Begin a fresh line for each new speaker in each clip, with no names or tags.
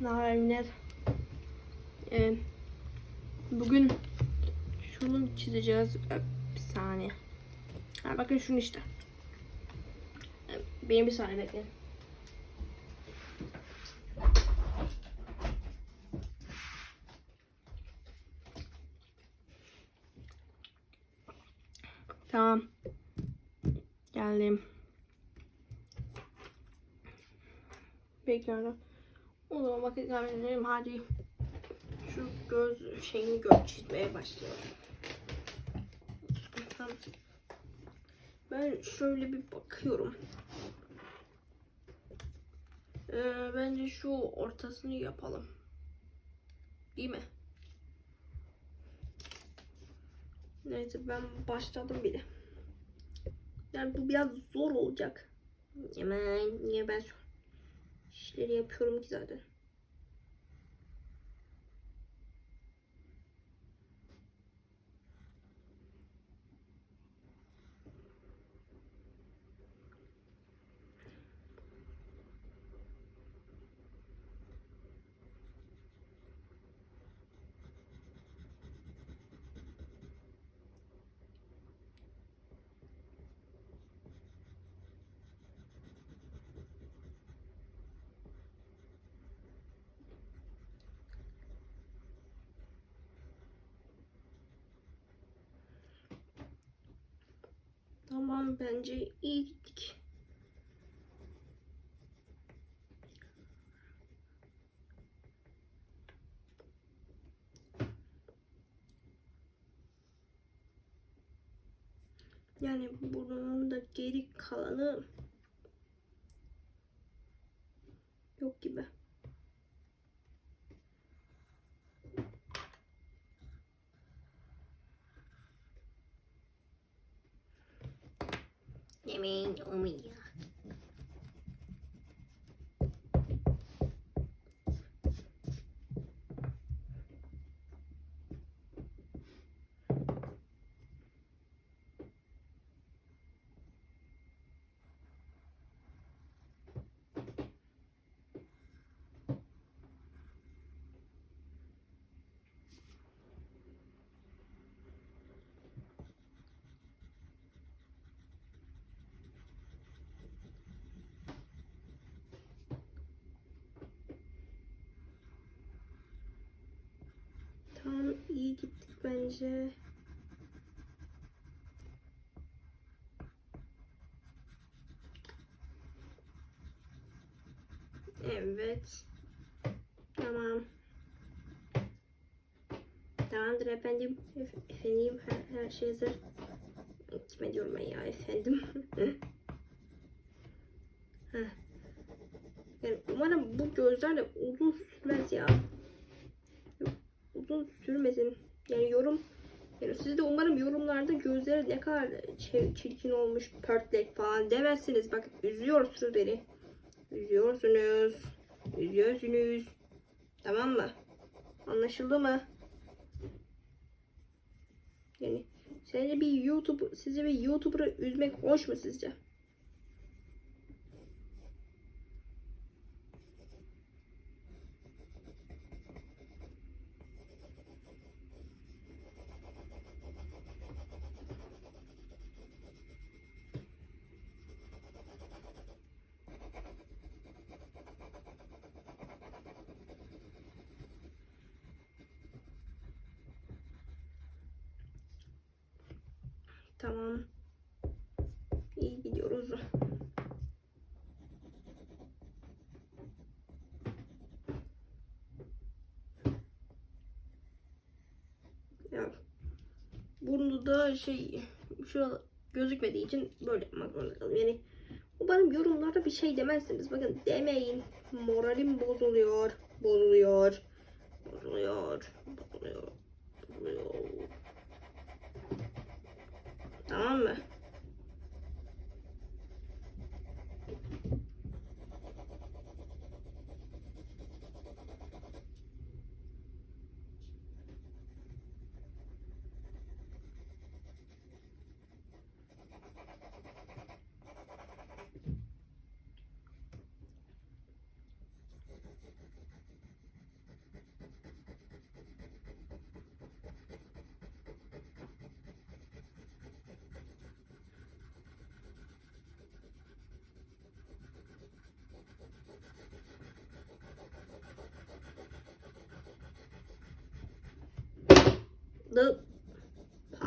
Narinler. Ee, bugün şunu çizeceğiz. Bir saniye. Ha, bakın şunu işte. Ee, Benim bir saniye bekleyin. Tamam. Geldim. Bekliyorum. O zaman vakit kaybedelim. Hadi şu göz şeyini göz çizmeye başlayalım. Ben şöyle bir bakıyorum. Ee, bence şu ortasını yapalım. Değil mi? Neyse ben başladım bile. Yani bu biraz zor olacak. Hemen niye ben şu işleri yapıyorum ki zaten. Tamam bence iyi gittik. Yani bunun da geri kalanı yok gibi. 你们有没 bence. Evet. Tamam. Tamamdır efendim. Ef- efendim her, her şey hazır. Kime diyorum ben ya efendim. Yani umarım bu gözlerle uzun sürmez ya uzun sürmesin. Yani yorum yani siz de umarım yorumlarda gözleri ne kadar çir- çirkin olmuş, pörtlek falan demezsiniz. Bak üzüyorsunuz beni. Üzüyorsunuz. Üzüyorsunuz. Tamam mı? Anlaşıldı mı? Yani sence bir YouTube, sizce bir YouTuber'ı üzmek hoş mu sizce? Tamam. İyi gidiyoruz. Ya burnu da şey şu gözükmediği için böyle yapmak zorunda kaldım. Yani umarım yorumlarda bir şey demezsiniz. Bakın demeyin. Moralim. Bozuluyor. Bozuluyor. Bozuluyor. Bozuluyor. Tamam mı?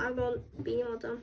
Pardon benim adam.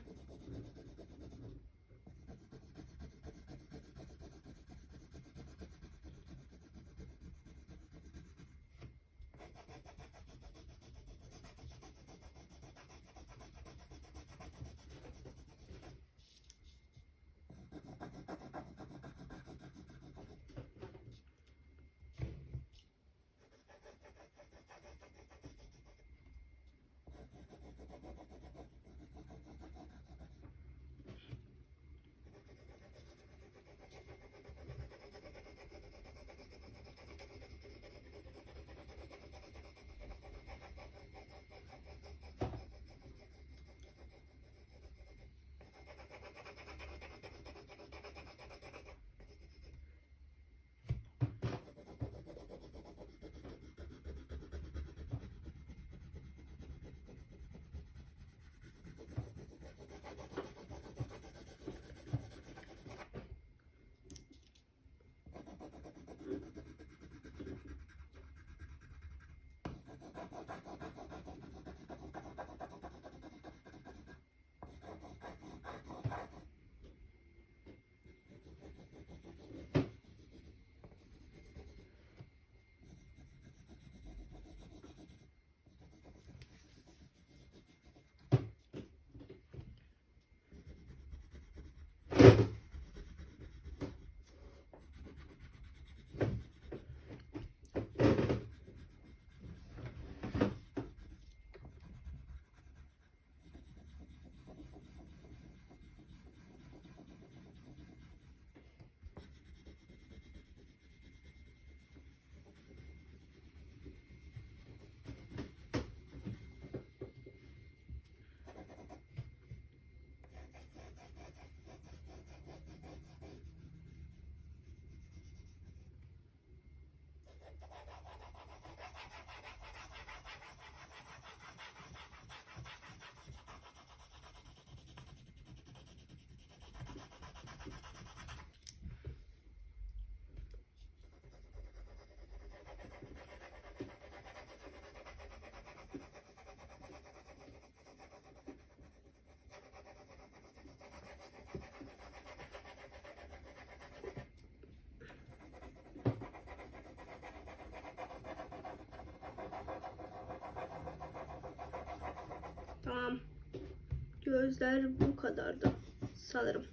Gözler bu kadardı sanırım.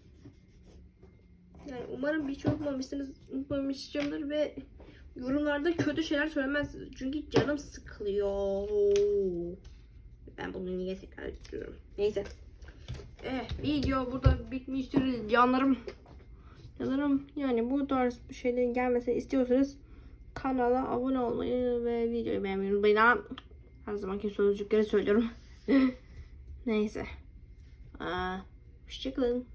Yani umarım bir şey unutmamışsınız, unutmamışımdır ve yorumlarda kötü şeyler söylemezsiniz. Çünkü canım sıkılıyor. Ben bunu niye tekrar ediyorum? Neyse. Eh, video burada bitmiştir canlarım. Canlarım yani bu tarz bir şeylerin gelmesini istiyorsanız kanala abone olmayı ve videoyu beğenmeyi unutmayın. Her zamanki sözcükleri söylüyorum. Neyse. Hoşçakalın.